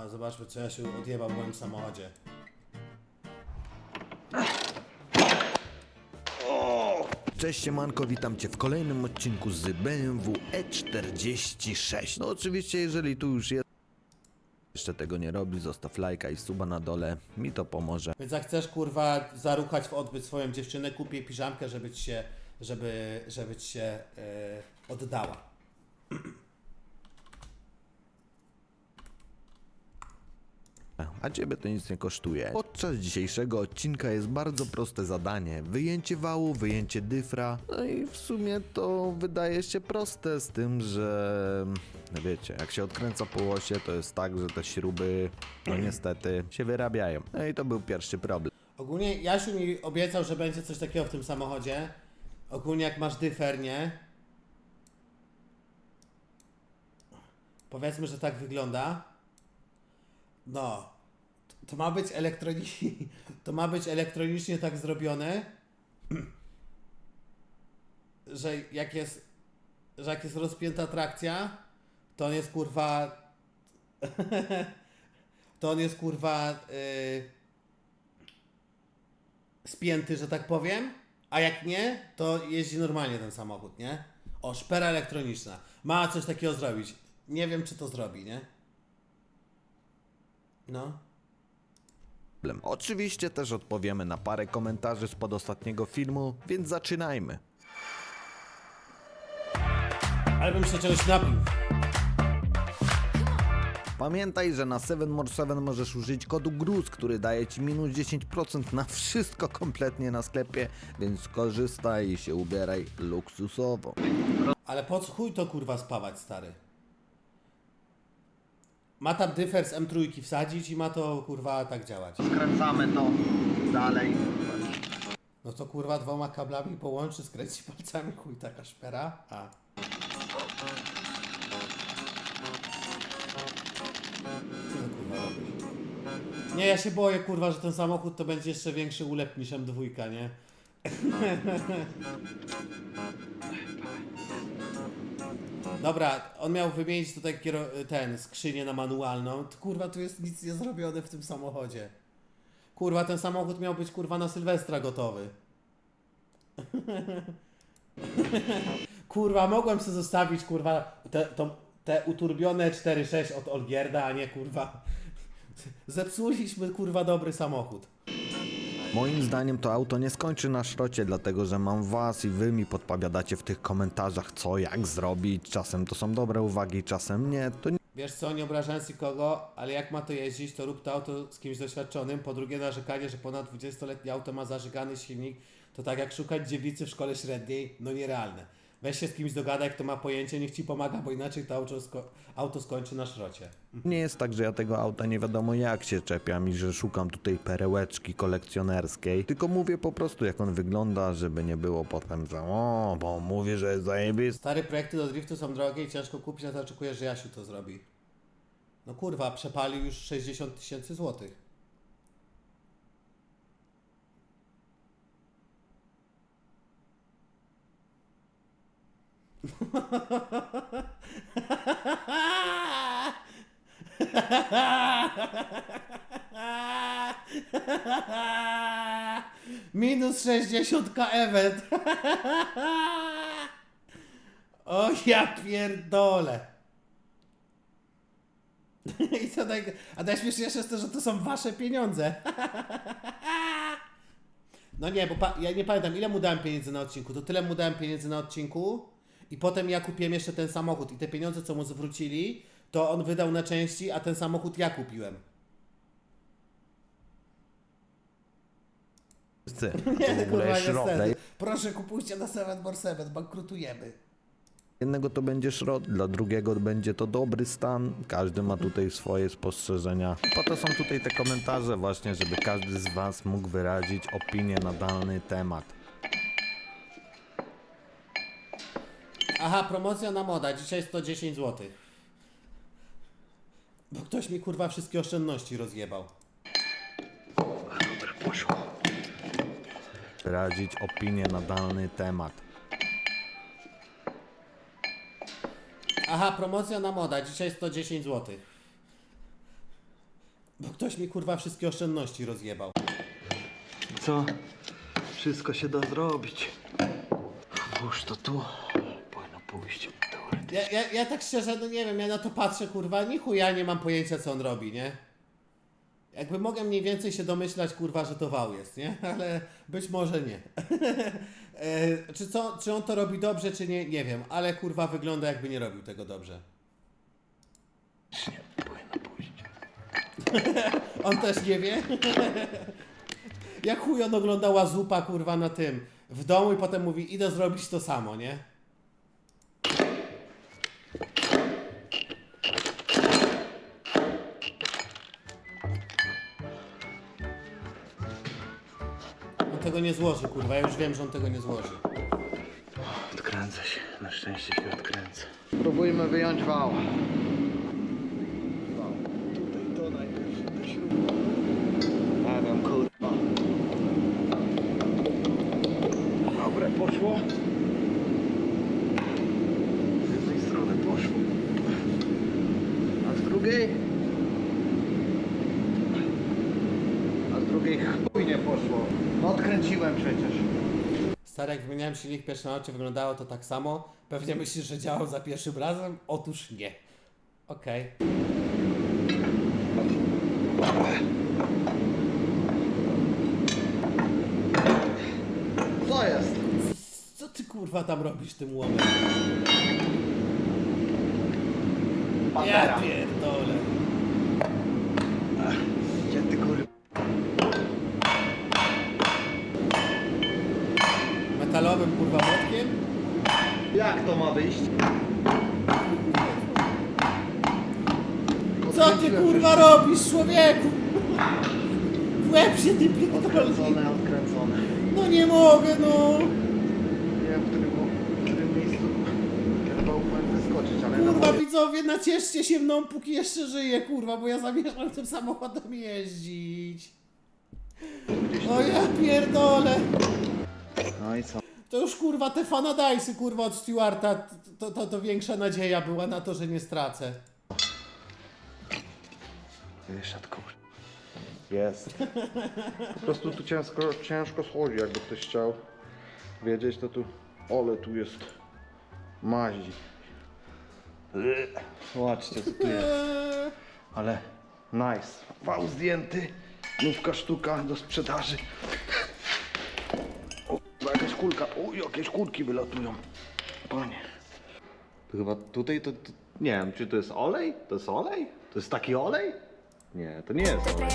A zobaczmy, co ja się odjebał w moim samochodzie. Cześć siemanko, witam Cię w kolejnym odcinku z BMW E46. No oczywiście, jeżeli tu już jest, jeszcze tego nie robi, zostaw lajka i suba na dole, mi to pomoże. Więc jak chcesz, kurwa, zaruchać w odbyt swoją dziewczynę, kup jej piżamkę, żeby ci się, żeby, żeby ci się e, oddała. A Ciebie to nic nie kosztuje. Podczas dzisiejszego odcinka jest bardzo proste zadanie. Wyjęcie wału, wyjęcie dyfra. No i w sumie to wydaje się proste z tym, że... No wiecie, jak się odkręca po osie, to jest tak, że te śruby, no niestety, się wyrabiają. No i to był pierwszy problem. Ogólnie Jasiu mi obiecał, że będzie coś takiego w tym samochodzie. Ogólnie jak masz dyfer, nie? Powiedzmy, że tak wygląda. No. To ma być elektronicznie, to ma być elektronicznie tak zrobione, że jak jest, że jak jest rozpięta trakcja, to on jest kurwa, to on jest kurwa, yy, spięty, że tak powiem, a jak nie, to jeździ normalnie ten samochód, nie? O, szpera elektroniczna. Ma coś takiego zrobić. Nie wiem, czy to zrobi, nie? No. Problem. Oczywiście też odpowiemy na parę komentarzy spod ostatniego filmu, więc zaczynajmy. Ale bym się czegoś napił. Pamiętaj, że na 7 more 7 możesz użyć kodu GRUZ, który daje Ci minus 10% na wszystko kompletnie na sklepie, więc korzystaj i się ubieraj luksusowo. Ale po co chuj to kurwa spawać, stary? Ma tam dyfer z M3 wsadzić i ma to kurwa tak działać. Skręcamy to dalej. No to kurwa dwoma kablami połączy, skręci palcami, chuj taka szpera. A. Co kurwa robisz? Nie, ja się boję kurwa, że ten samochód to będzie jeszcze większy ulep niż M2, nie? Dobra, on miał wymienić tutaj ten, skrzynię na manualną. Kurwa, tu jest nic nie zrobione w tym samochodzie. Kurwa, ten samochód miał być kurwa na Sylwestra gotowy. kurwa, mogłem sobie zostawić kurwa te, to, te uturbione 4.6 od Olgierda, a nie kurwa. Zepsuliśmy kurwa dobry samochód. Moim zdaniem to auto nie skończy na szrocie, dlatego że mam was i wy mi podpowiadacie w tych komentarzach co, jak zrobić. Czasem to są dobre uwagi, czasem nie. To nie Wiesz co, nie obrażając nikogo, ale jak ma to jeździć, to rób to auto z kimś doświadczonym. Po drugie, narzekanie, że ponad 20-letnie auto ma zażygany silnik, to tak jak szukać dziewicy w szkole średniej, no nierealne. Weź się z kimś dogadaj, kto ma pojęcie, niech ci pomaga, bo inaczej to auto, sko- auto skończy na szrocie. Nie jest tak, że ja tego auta nie wiadomo jak się czepiam i że szukam tutaj perełeczki kolekcjonerskiej, tylko mówię po prostu jak on wygląda, żeby nie było potem, że o, bo mówię, że jest zajebisty. Stare projekty do driftu są drogie i ciężko kupić, na to oczekuję, że Jasiu to zrobi. No kurwa, przepalił już 60 tysięcy złotych. Minus 60k event. O ja pierdolę. I co naj... A najśmieszniejsze jest to, że to są wasze pieniądze. No nie, bo ja nie pamiętam ile mu dałem pieniędzy na odcinku. To tyle mu dałem pieniędzy na odcinku i potem ja kupiłem jeszcze ten samochód i te pieniądze co mu zwrócili, to on wydał na części, a ten samochód ja kupiłem. A to w ogóle. Dla Proszę kupujcie na 7 more 7, bankrutujemy. jednego to będzie szrot, dla drugiego będzie to dobry stan. Każdy ma tutaj swoje spostrzeżenia. Po to są tutaj te komentarze właśnie, żeby każdy z was mógł wyrazić opinię na dany temat. Aha, promocja na moda. Dzisiaj 110 zł. Bo ktoś mi kurwa wszystkie oszczędności rozjebał. Dobra, poszło. Wyrazić opinię na dany temat. Aha, promocja na moda. Dzisiaj 110 zł. Bo ktoś mi kurwa wszystkie oszczędności rozjebał. Co? Wszystko się da zrobić. Włóż to tu. Pójść. Ja, ja, ja tak szczerze, no nie wiem, ja na to patrzę, kurwa, ni chuja nie mam pojęcia, co on robi, nie? Jakby mogę mniej więcej się domyślać, kurwa, że to wał jest, nie? Ale być może nie. e, czy, co, czy on to robi dobrze, czy nie, nie wiem, ale kurwa wygląda jakby nie robił tego dobrze. Powinno pójść. On też nie wie. Jak chuj on oglądała zupa, kurwa, na tym, w domu i potem mówi, idę zrobić to samo, nie? Tego nie złoży, kurwa, ja już wiem, że on tego nie złoży. Odkręcę się. Na szczęście się odkręcę. Próbujmy wyjąć wał. Tutaj to najpierw do śruby. Kurwa. Dobre, poszło. Z jednej strony poszło. A z drugiej? A z drugiej chuj nie poszło. No odkręciłem przecież. Stary, jak wymieniałem silnik pierwszy na oczy, wyglądało to tak samo. Pewnie myślisz, że działał za pierwszym razem? Otóż nie. Okej. Co jest? Co ty kurwa tam robisz tym łomem? Ja pierdolę. To ma wyjść? Co ty kurwa robisz, człowieku? W łeb się ty pierdolę. Odkręcone, odkręcone. No nie mogę, no. Nie wiem, w którym, w którym miejscu chyba mógłbym wyskoczyć, ale na Kurwa widzowie, nacieszcie się mną, póki jeszcze żyję, kurwa, bo ja zamierzam tym samochodem jeździć. O ja pierdolę. No i co? To już kurwa te fanadajsy kurwa od Stewarta, to, to, to większa nadzieja była na to, że nie stracę. Wyszedł kurwa. Jest. Po prostu tu ciężko, ciężko schodzi, jakby ktoś chciał wiedzieć, to tu... Ole, tu jest maździ. Zobaczcie, co tu jest. Ale nice. Wał zdjęty. Nówka sztuka do sprzedaży. O, jakaś kulka. O, jakieś kulki wylatują. Panie. To chyba tutaj to, to... Nie wiem, czy to jest olej? To jest olej? To jest taki olej? Nie, to nie jest olej.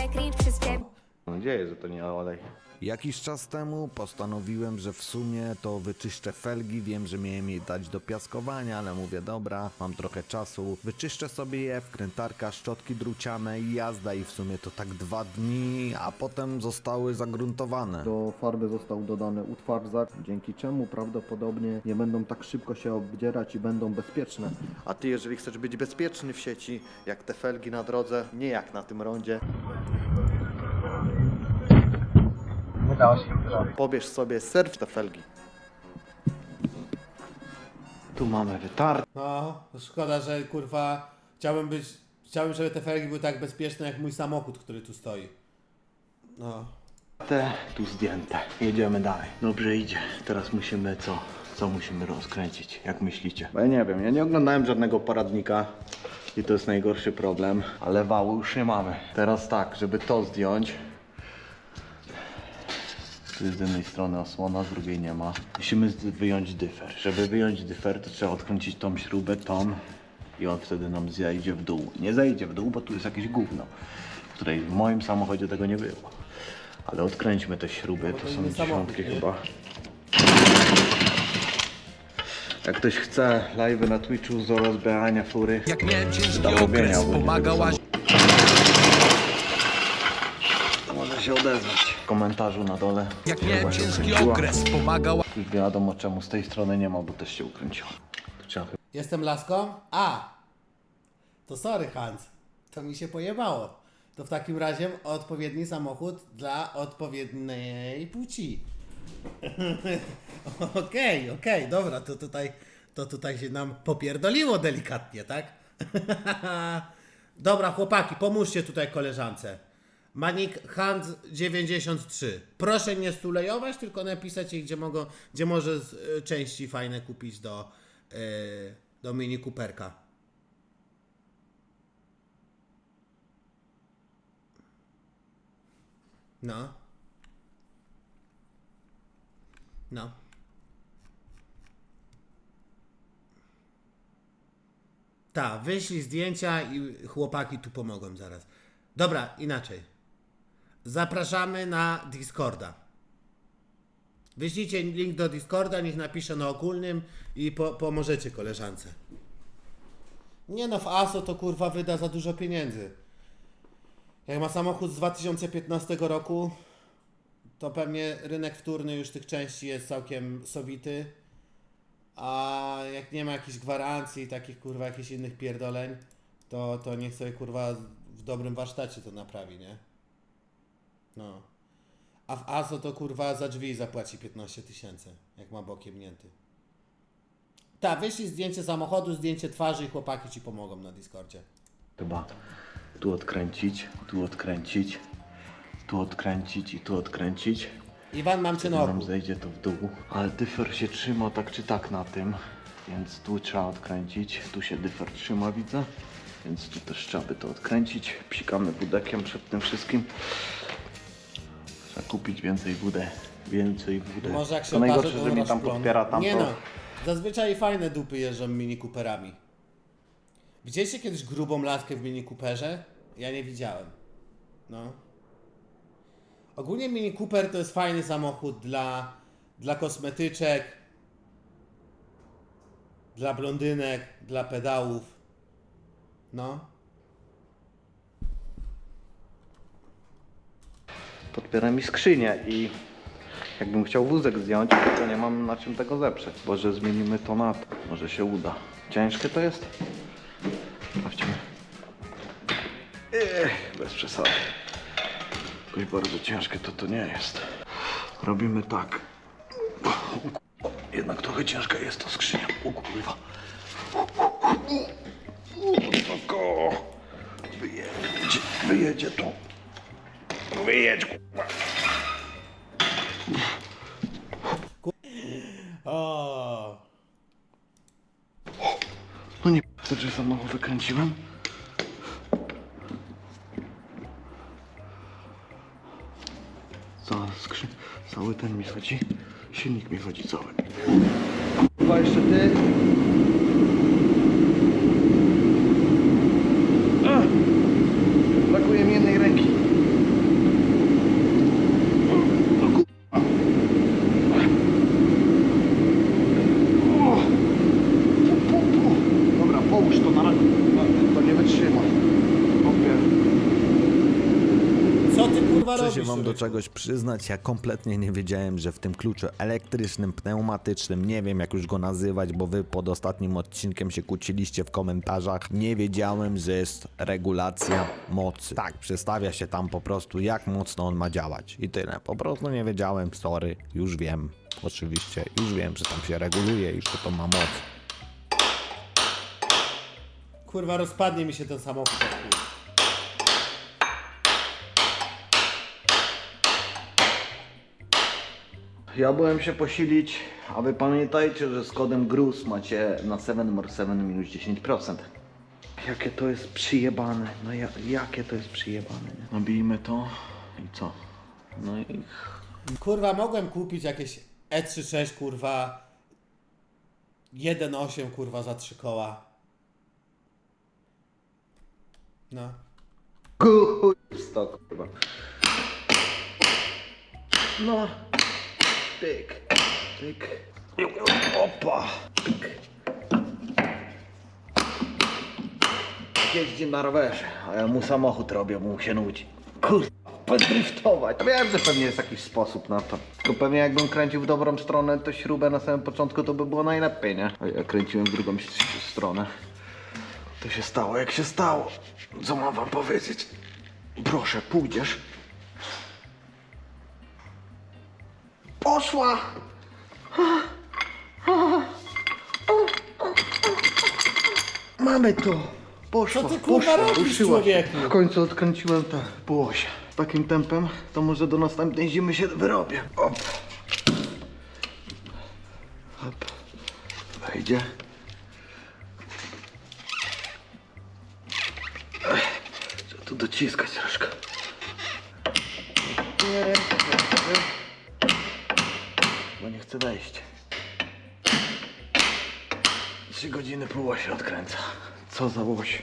Mam nadzieję, że to nie olej. Jakiś czas temu postanowiłem, że w sumie to wyczyszczę felgi. Wiem, że miałem je dać do piaskowania, ale mówię, dobra, mam trochę czasu. Wyczyszczę sobie je, wkrętarka, szczotki druciane i jazda i w sumie to tak dwa dni, a potem zostały zagruntowane. Do farby został dodany utwardzak, dzięki czemu prawdopodobnie nie będą tak szybko się obdzierać i będą bezpieczne. A ty, jeżeli chcesz być bezpieczny w sieci, jak te felgi na drodze, nie jak na tym rondzie. Pobierz sobie, serw te felgi. Tu mamy wytarty. No, szkoda, że kurwa chciałbym być, chciałbym, żeby te felgi były tak bezpieczne jak mój samochód, który tu stoi. No. Te tu zdjęte. Jedziemy dalej. Dobrze idzie. Teraz musimy co? Co musimy rozkręcić? Jak myślicie? Bo ja nie wiem, ja nie oglądałem żadnego poradnika i to jest najgorszy problem, ale wału już nie mamy. Teraz tak, żeby to zdjąć. Tu jest z jednej strony osłona, z drugiej nie ma. Musimy wyjąć dyfer. Żeby wyjąć dyfer, to trzeba odkręcić tą śrubę, tą i on wtedy nam zejdzie w dół. Nie zejdzie w dół, bo tu jest jakieś gówno, której w moim samochodzie tego nie było. Ale odkręćmy te śruby, to są dziesiątki nie? chyba. Jak ktoś chce live na Twitchu z rozbierania fury, Jak miałem ciężki do robienia okres, ogólnie pomagałaś to może się odezwać. W komentarzu na dole. Jak miałem się ciężki okres, pomagała I wiadomo czemu z tej strony nie ma, bo też się ukręciło. Trzeba chyba Jestem laską? A! To sorry, Hans. To mi się pojebało. To w takim razie odpowiedni samochód dla odpowiedniej płci. Okej, okej, dobra, to tutaj, to tutaj się nam popierdoliło delikatnie, tak? Dobra, chłopaki, pomóżcie tutaj koleżance. Manik Hand 93. Proszę nie stulejować, tylko napisać jej, gdzie, mogą, gdzie może y, części fajne kupić do, y, do Mini Cooperka. No. No. Tak, wyślij zdjęcia i chłopaki tu pomogą zaraz. Dobra, inaczej. Zapraszamy na Discorda. Wyślijcie link do Discorda, niech napisze na ogólnym i po, pomożecie koleżance. Nie no, w ASO to kurwa wyda za dużo pieniędzy. Jak ma samochód z 2015 roku, to pewnie rynek wtórny już tych części jest całkiem sowity. A jak nie ma jakichś gwarancji, takich kurwa jakichś innych pierdoleń, to, to niech sobie kurwa w dobrym warsztacie to naprawi, nie? No. A w ASO to kurwa za drzwi zapłaci 15 tysięcy, jak ma bokiem mięty. Tak, wyślij zdjęcie samochodu, zdjęcie twarzy i chłopaki ci pomogą na Discordzie. Chyba tu odkręcić, tu odkręcić, tu odkręcić i tu odkręcić. Iwan, mam cię na Nam oku. zejdzie to w dół. Ale dyfer się trzyma tak czy tak na tym, więc tu trzeba odkręcić. Tu się dyfer trzyma, widzę. Więc tu też trzeba by to odkręcić. Psikamy budekiem przed tym wszystkim. Trzeba kupić więcej budę. Więcej budę. Może jak się to okaże, najgorsze, to że mnie tam rozplon. podpiera tam Nie to... no, zazwyczaj fajne dupy jeżdżą Mini Cooperami. Widzieliście kiedyś grubą laskę w Mini Cooperze? Ja nie widziałem. No. Ogólnie Mini Cooper to jest fajny samochód dla, dla kosmetyczek, dla blondynek, dla pedałów. No. Podpiera mi skrzynię i jakbym chciał wózek zdjąć, to nie mam na czym tego zeprzeć. Może zmienimy to na to. Może się uda. Ciężkie to jest? Sprawdźmy. Ech, bez przesady. Jakoś bardzo ciężkie to to nie jest. Robimy tak. Jednak trochę ciężka jest to skrzynia. O kurwa. Wyjedzie, wyjedzie to. Wyjedź, kurwa. O. No nie to, że za mało wykręciłem. Za skrzyn... Cały ten mi chodzi. Silnik mi chodzi cały. Chyba jeszcze ty. Brakuje mi jednej ręki. O! Pu, pu, pu. Dobra, połóż to na razie. To nie wytrzyma. Opie. Co ty kurwa Muszę robisz? Się wam do czegoś przyznać, ja kompletnie nie wiedziałem, że w tym kluczu elektrycznym, pneumatycznym, nie wiem jak już go nazywać, bo wy pod ostatnim odcinkiem się kłóciliście w komentarzach, nie wiedziałem, że jest regulacja mocy. Tak, przestawia się tam po prostu jak mocno on ma działać i tyle. Po prostu nie wiedziałem, sorry, już wiem, oczywiście, już wiem, że tam się reguluje i że to ma moc. Kurwa, rozpadnie mi się ten samochód. jak chuj. Ja byłem się posilić, a wy pamiętajcie, że z kodem GRUS macie na 7 more 7 minus 10%. Jakie to jest przyjebane, no ja, jakie to jest przyjebane, nie? Nabijmy to i co? No i Kurwa, mogłem kupić jakieś E36, kurwa. 1.8, kurwa, za 3 koła. No. Chuj w stok, kurwa. No. Tyk. Tyk. Opa. Tyk. Jeździ na rowerze, a ja mu samochód robię, bo mu się nudzi. Kurwa, podriftować. Ja wiem, że pewnie jest jakiś sposób na to. Tylko pewnie jakbym kręcił w dobrą stronę, to śrubę na samym początku to by było najlepiej, nie? A ja kręciłem w drugą stronę. To się stało jak się stało. Co mam wam powiedzieć? Proszę, pójdziesz. Poszła! Mamy to! Poszła, Co ty, kurwa, poszła, robisz, ruszyła się. człowieku? W końcu odkręciłem te półosie. Takim tempem to może do następnej zimy się wyrobię. Op. Hop. Wejdzie. Ech, Trzeba tu dociskać troszkę. Nie, nie chcę. Bo nie chcę wejść. Trzy godziny po łosie odkręca. Co za łoś?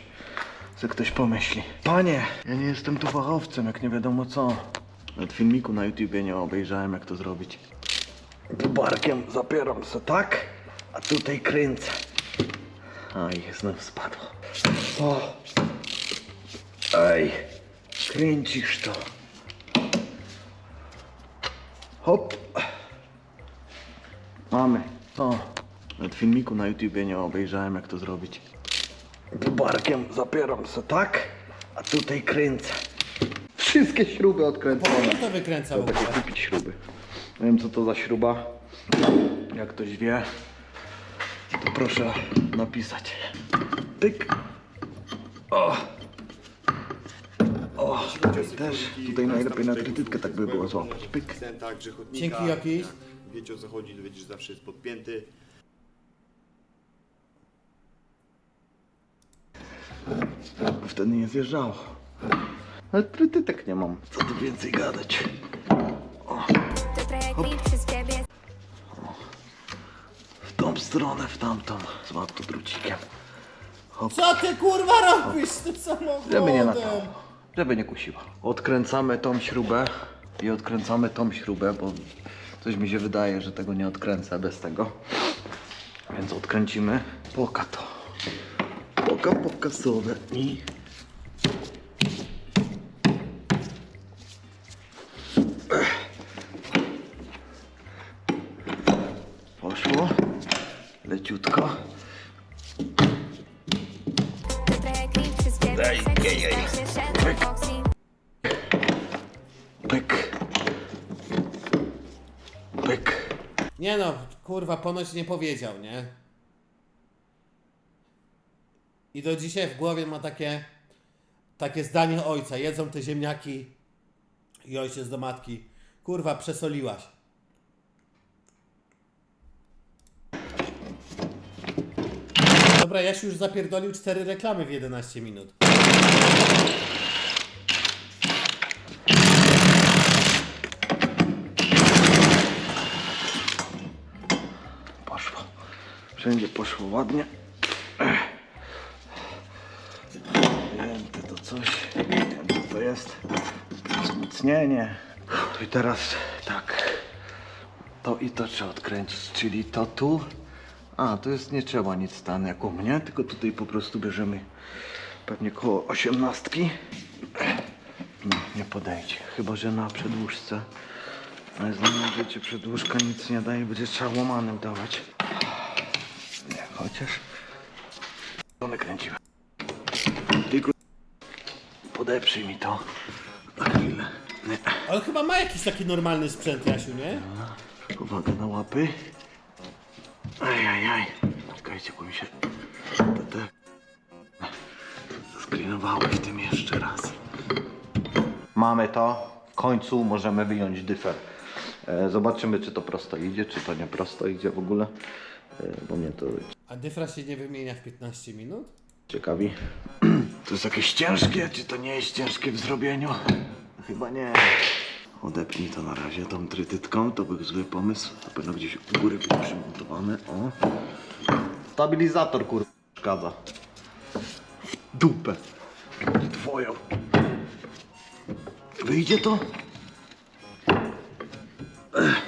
Co ktoś pomyśli. Panie, ja nie jestem tu fachowcem, jak nie wiadomo co. Nawet filmiku na YouTubie nie obejrzałem, jak to zrobić. Barkiem zapieram se tak, a tutaj kręcę. Aj, znów spadło. O! Ej, kręcisz to. Hop. Mamy. O, nawet filmiku na YouTubie nie obejrzałem, jak to zrobić. Barkiem zapieram se tak, a tutaj kręcę. Wszystkie śruby odkręcone. Kto to wykręca w ogóle? Trzeba kupić śruby. Nie wiem co to za śruba. Jak ktoś wie, to proszę napisać. Pyk. O! O! Też tutaj najlepiej na trytytkę tak by było złapać. Pyk. Dzięki jakieś? Wiecie o co chodzi, wiecie, że zawsze jest podpięty. Wtedy nie zjeżdżało. Ale trytytek nie mam. Co tu więcej gadać? To ciebie W tą stronę, w tamtą. Złap to drucikiem. Co ty kurwa robisz z tym samochodem? Żeby nie latało. Żeby nie kusiło. Odkręcamy tą śrubę i odkręcamy tą śrubę, bo coś mi się wydaje, że tego nie odkręcę bez tego. Więc odkręcimy. Poka to. Poka pokasowe i... Poszło. Leciutko. To trochę klip przez ciebie Sexy, sexy, szedł Foxy Pyk. Pyk. Nie no, kurwa, ponoć nie powiedział, nie? I do dzisiaj w głowie ma takie, takie zdanie ojca. Jedzą te ziemniaki i ojciec do matki. Kurwa, przesoliłaś. Dobra, Jasiu już zapierdolił cztery reklamy w 11 minut. Poszło. Wszędzie poszło ładnie. Wzięte to coś. Co to jest. Wzmocnienie. I teraz tak. To i to trzeba odkręcić, czyli to tu. A, to jest nie trzeba nic stan jak u mnie, tylko tutaj po prostu bierzemy pewnie koło osiemnastki. No, nie podejdzie. Chyba, że na przedłużce. Ale że cię przedłużka nic nie daje, będzie trzeba łomanym dawać. Chociaż... To nakręciłem. Tylko... Podeprzyj mi to. Na chwilę. Nie. Ale chyba ma jakiś taki normalny sprzęt, Jasiu, nie? Uwaga na łapy. Ajajaj. Czekajcie, bo mi się... Te, te... Sklinowały w tym jeszcze raz. Mamy to. W końcu możemy wyjąć dyfer. E, zobaczymy, czy to prosto idzie, czy to nie prosto idzie w ogóle. E, bo mnie to A dyfra się nie wymienia w 15 minut? ciekawi. To jest jakieś ciężkie, czy to nie jest ciężkie w zrobieniu? Chyba nie. Odepnij to na razie tą trytytką, to był zły pomysł. Na pewno gdzieś u góry być przymontowane. O. Stabilizator kur... przeszkadza. W Dupę. Twoją. Wyjdzie to? Ech.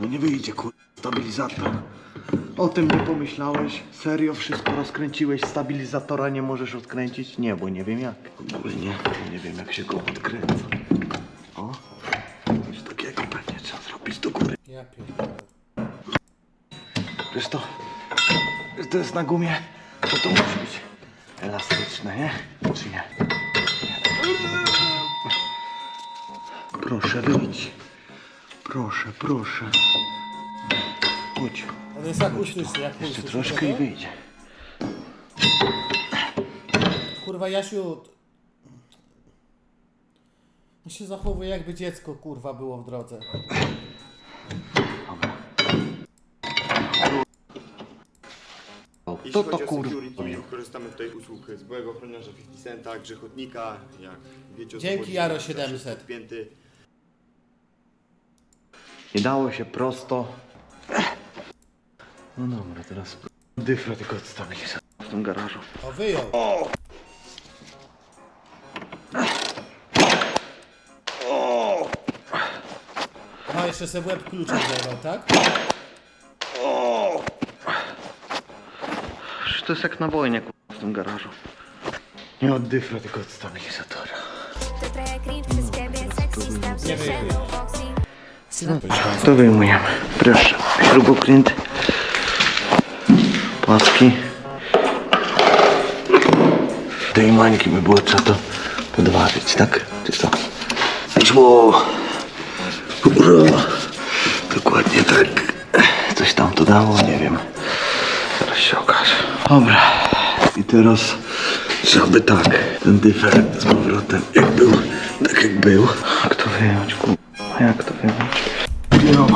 No nie wyjdzie kur... Stabilizator. O tym nie pomyślałeś? Serio wszystko rozkręciłeś? Stabilizatora nie możesz odkręcić? Nie, bo nie wiem jak. Ogólnie nie wiem jak się go odkręca. O, coś takiego pewnie trzeba zrobić do góry. Ja pierdolę. Wiesz to, to jest na gumie, to to musi być elastyczne, nie? Czy nie? Proszę wyjdź. Proszę, proszę. Chodź. On jest akustyczny, jak Jeszcze troszkę i wyjdzie. kurwa Jasiu... On się zachowuje jakby dziecko kurwa było w drodze. Jeśli To chodzi to o kurwa. security, korzystamy tutaj usług z byłego ochroniarza 50 Centa, grzechotnika, jak wiecie o co Dzięki, chodzi, Jaro zawsze 700. podpięty. Nie dało się prosto. No dobra, teraz dyfra tylko odstawić W tym garażu. O, wyjął. No, jeszcze sobie w łeb kluczem zerwał, tak? Przecież to jest jak na wojnie kurwa, w tym garażu. Nie od dyfra, tylko od stabilizatora. Się shadowboxing To wyjmujemy. Proszę. Śrubokręt. Tej mańki by było trzeba to podważyć, tak? Czy co? Szło! Dokładnie tak. Coś tam to dało, nie wiem. Zaraz się okaże. Dobra. I teraz trzeba by tak, ten dyfer z powrotem, jak był, tak jak był. Jak to wyjąć, ku... Jak to wyjąć? No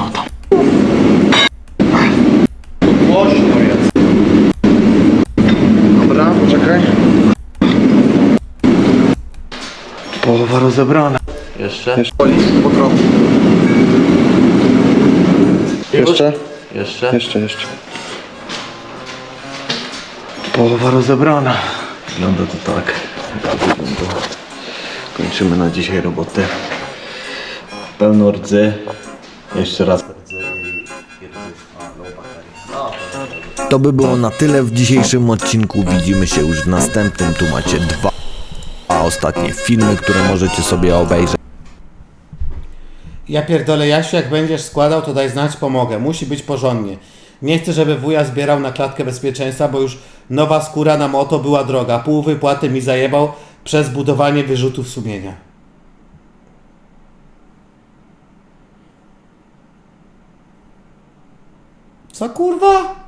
Połowa rozebrana. Jeszcze? Jeszcze. Po trochu. Jeszcze? Jeszcze? Jeszcze, jeszcze. Połowa rozebrana. Wygląda to tak. Tak wygląda. Kończymy na dzisiaj robotę. Pełno rdzy. Jeszcze raz. To by było na tyle w dzisiejszym odcinku. Widzimy się już w następnym. Tu macie dwa ostatnie filmy, które możecie sobie obejrzeć. Ja pierdolę Jasiu, jak będziesz składał, to daj znać, pomogę. Musi być porządnie. Nie chcę, żeby wuja zbierał na klatkę bezpieczeństwa, bo już nowa skóra na moto była droga. Pół wypłaty mi zajebał przez budowanie wyrzutów sumienia. Co kurwa?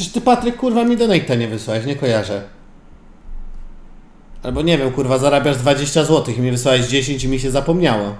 Przecież ty Patryk kurwa mi donate'a nie wysłałeś, nie kojarzę. Albo nie wiem, kurwa, zarabiasz 20 zł i mi wysłałeś 10 i mi się zapomniało.